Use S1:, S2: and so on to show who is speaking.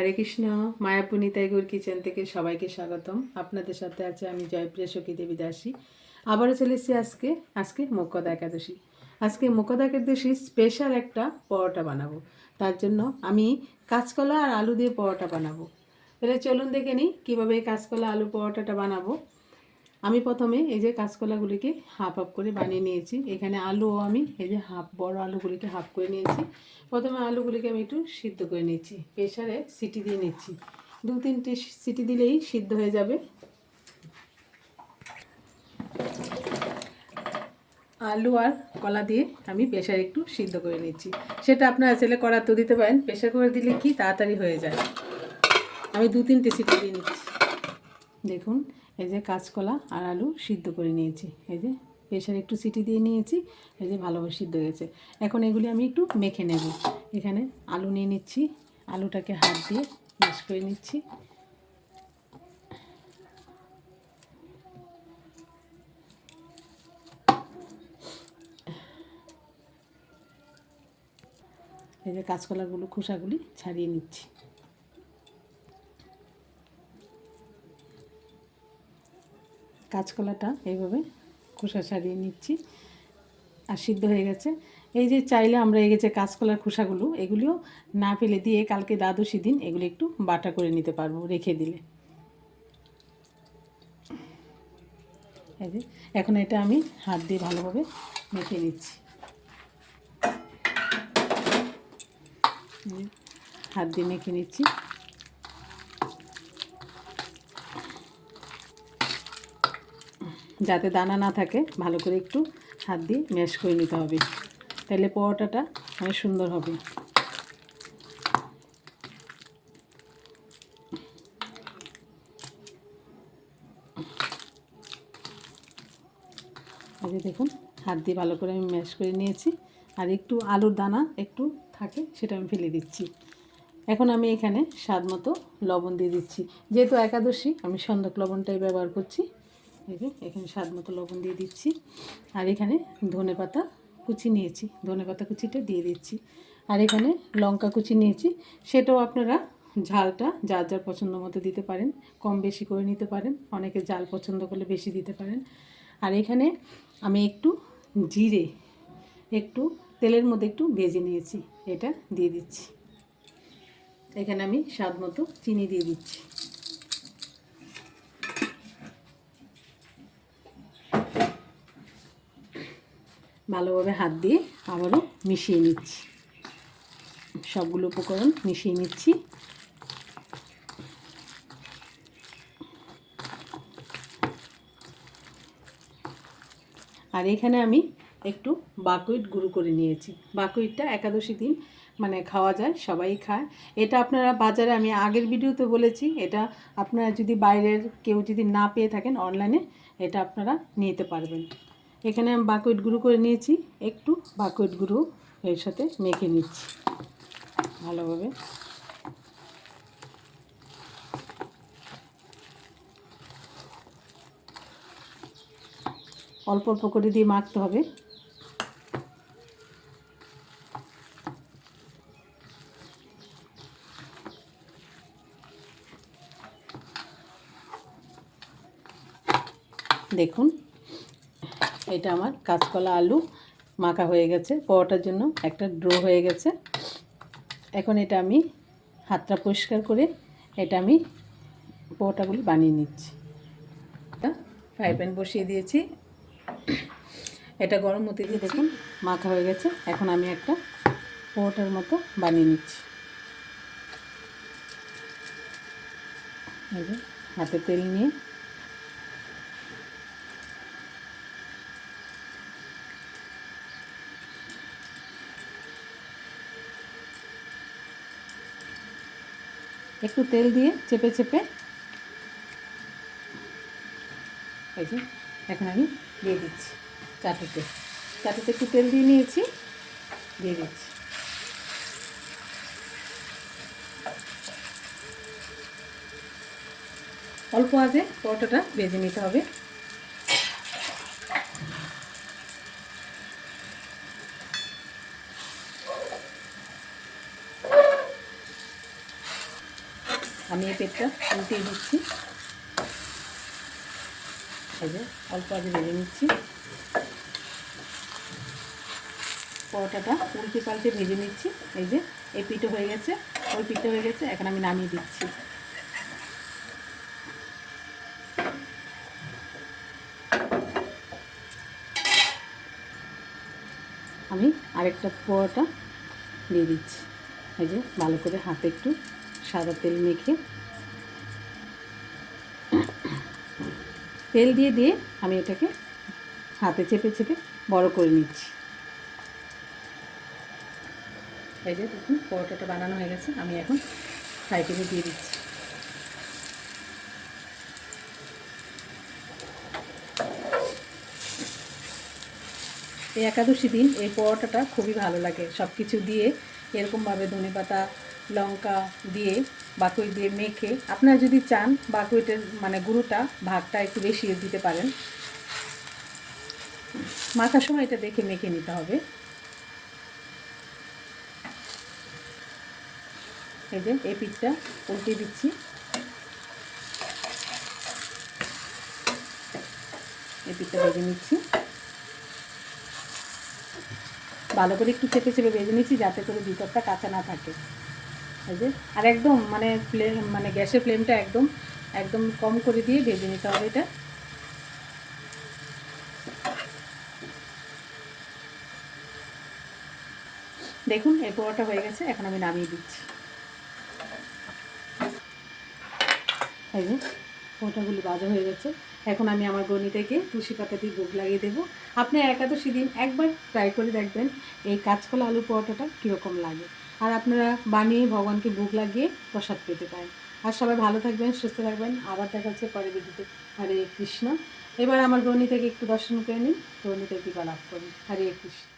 S1: হরে Krishna, মায়াপুনি তাইগুর kitchen থেকে সবাইকে স্বাগতম। আপনাদের সাথে আছে আমি জয়প্রিয়া সখী দেবী দাসী আবারও চলে এসেছি আজকে আজকে মোকদা একাদশী। আজকে মোকদা একাদশী স্পেশাল একটা পরোটা বানাবো। তার জন্য আমি কাঁচকলা আর আলু দিয়ে পরোটা বানাবো। তাহলে চলুন দেখে নিই কীভাবে এই কাঁচকলা আলু পরোটাটা বানাবো। আমি প্রথমে এই যে কাঁচকলাগুলিকে হাফ হাফ করে বানিয়ে নিয়েছি। এখানে আলুও আমি এই যে হাফ বড় আলুগুলিকে হাফ করে নিয়েছি। প্রথমে আলুগুলিকে আমি একটু সিদ্ধ করে নিচ্ছি। প্রেশারে সিটি দিয়ে নিচ্ছি। দু তিনটে সিটি দিলেই সিদ্ধ হয়ে যাবে। আলু আর কলা দিয়ে আমি প্রেশারে একটু সিদ্ধ করে নিচ্ছি। সেটা আপনারা ছেলে করার তো দিতে পারেন। প্রেশার করে দিলে কি তাড়াতাড়ি হয়ে যায়। আমি দু তিনটে সিটি দিয়ে নিচ্ছি। দেখুন এই যে কাঁচকলা আর আলু সিদ্ধ করে নিয়েছি। এই যে প্রেশারে একটু সিটি দিয়ে নিয়েছি, এই যে ভালোভাবে সিদ্ধ হয়েছে এখন এগুলি আমি একটু মেখে নেব। এখানে আলু নিয়ে নিচ্ছি, আলুটাকে হাত দিয়ে মিক্স করে নিচ্ছি। এই যে কাঁচকলাগুলো খোসাগুলি ছাড়িয়ে নিচ্ছি। কাঁচকলাটা এইভাবে খোসা সারিয়ে নিচ্ছি। আর সিদ্ধ হয়ে গেছে। এই যে চাইলে আমরা এই যে কাঁচকলার খোসাগুলো, এগুলিও না ফেলে দিয়ে কালকে দ্বাদশী দিন এগুলো একটু বাটা করে নিতে পারব রেখে দিলে। এখন এটা আমি হাত দিয়ে ভালোভাবে মেখে নিচ্ছি। হাত দিয়ে মেখে নিচ্ছি। যাতে দানা না থাকে, ভালো করে একটু হাত দিয়ে ম্যাশ করে নিতে হবে। তাহলে পরোটাটা অনেক সুন্দর হবে। যে দেখুন, হাত দিয়ে ভালো করে আমি ম্যাশ করে নিয়েছি। আর একটু আলুর দানা একটু থাকে, সেটা আমি ফেলে দিচ্ছি। এখন আমি এখানে স্বাদ মতো লবণ দিয়ে দিচ্ছি। যেহেতু একাদশী, আমি সন্দক লবণটাই ব্যবহার করছি। এই এখানে স্বাদ মতো লবণ দিয়ে দিচ্ছি। আর এখানে ধনে পাতা কুচি নিয়েছি। ধনে পাতা কুচিটা দিয়ে দিচ্ছি। আর এখানে লঙ্কা কুচি নিয়েছি। সেটাও আপনারা ঝালটা যার যার পছন্দ মতো দিতে পারেন, কম বেশি করে নিতে পারেন, অনেকে জাল পছন্দ করলে বেশি দিতে পারেন। আর এখানে আমি একটু জিরে, একটু তেলের মধ্যে একটু ভেজে নিয়েছি, এটা দিয়ে দিচ্ছি। এখানে আমি স্বাদ মতো চিনি দিয়ে দিচ্ছি। ভালোভাবে হাত দিয়ে আবারও মিশিয়ে নিচ্ছি। সবগুলো উপকরণ মিশিয়ে নিচ্ছি। আর এখানে আমি একটু বাকুইট গুঁড়ো করে নিয়েছি। বাকুইটটা একাদশী দিন মানে খাওয়া যায়, সবাই খায়। এটা আপনারা বাজারে, আমি আগের ভিডিওতে বলেছি, এটা আপনারা যদি বাইরের কেউ যদি না পেয়ে থাকেন, অনলাইনে এটা আপনারা নিতে পারবেন। এখানে আমি বাকুইট গুঁড়ো করে নিয়েছি, একটু বাকুইট গুঁড়ো এর সাথে মেখে নিচ্ছি ভালোভাবে। অল্প অল্প করে দিয়ে মাখতে হবে। দেখুন এটা আমার কাঁচকলা আলু মাখা হয়ে গেছে, পরোটার জন্য একটা ড্রো হয়ে গেছে। এখন এটা আমি হাতটা পরিষ্কার করে এটা আমি পরোটাগুলি বানিয়ে নিচ্ছি। ফ্রাই প্যান বসিয়ে দিয়েছি। এটা গরম হতে দিয়ে দেখুন, মাখা হয়ে গেছে। এখন আমি একটা পরোটার মতো বানিয়ে নিচ্ছি। হাতে তেল নিয়ে একটু তেল দিয়ে চেপে চেপে। এই যে, এখন আমি দিয়ে দিচ্ছি চাটুতে। চাটুতে একটু তেল দিয়ে নিয়েছি, দিয়ে দিচ্ছি। অল্প আগে পরোটাটা ভেজে নিতে হবে। আমি এই পেটটা উল্টিয়ে দিচ্ছি। এই যে অল্প আগে ভেজে নিচ্ছি। পরোটাটা উল্টে পাল্টে ভেজে নিচ্ছি। এই যে এই পিঠো হয়ে গেছে। ওই পিঠো হয়ে গেছে, এখন আমি নামিয়ে দিচ্ছি। আমি আরেকটা পরোটা দিয়ে দিচ্ছি। এই যে ভালো করে হাতে একটু সাদা তেল মেখে তেল দিয়ে দিয়ে আমি এটাকে হাতে চেপে চেপে বড় করে নিচ্ছি। এই যে দেখুন, পরোটাটা বানানো হয়ে গেছে, আমি এখন ফ্রাই দিয়ে দিচ্ছি। এই একাদশী দিন এই পরোটাটা খুবই ভালো লাগে। সব কিছু দিয়ে এরকমভাবে ধনে পাতা, লঙ্কা দিয়ে বাকুই দিয়ে মেখে আপনারা যদি চান বাকুইটের মানে গুঁড়োটা, ভাগটা একটু বেশি দিতে পারেন। মাখার সময় এটা দেখে মেখে নিতে হবে। এই যে, এই পিঠটা উল্টে দিচ্ছি। এই পিঠটা ভেজে নিচ্ছি। ভালো করে একটু চেপে চেপে ভেজে নিচ্ছি যাতে করে ভিতরটা কাঁচা না থাকে। এই যে, আর একদম মানে ফ্লেম মানে গ্যাসের ফ্লেমটা একদম একদম কম করে দিয়ে ভেজে নিতে হবে এটা। দেখুন এই পোড়াটা হয়ে গেছে, এখন আমি নামিয়ে দিচ্ছি। এই যে পোড়াগুলি বাজা হয়ে গেছে। এখন আমি আমার গণিতাকে তুলসী পাতা দিয়ে ভোগ লাগিয়ে দেবো। আপনি একাদশী দিন একবার ট্রাই করে দেখবেন এই কাঁচকলা আলু পরোটাটা কীরকম লাগে। আর আপনারা বানিয়ে ভগবানকে ভোগ লাগিয়ে প্রসাদ পেতে পারেন। আর সবাই ভালো থাকবেন, সুস্থ থাকবেন। আবার দেখা হচ্ছে পরে বিদ্যুতে হরে কৃষ্ণ। এবার আমার গণিতাকে একটু দর্শন করে নিন। গণিতাকে থেকে লাভ করুন। হরে কৃষ্ণ।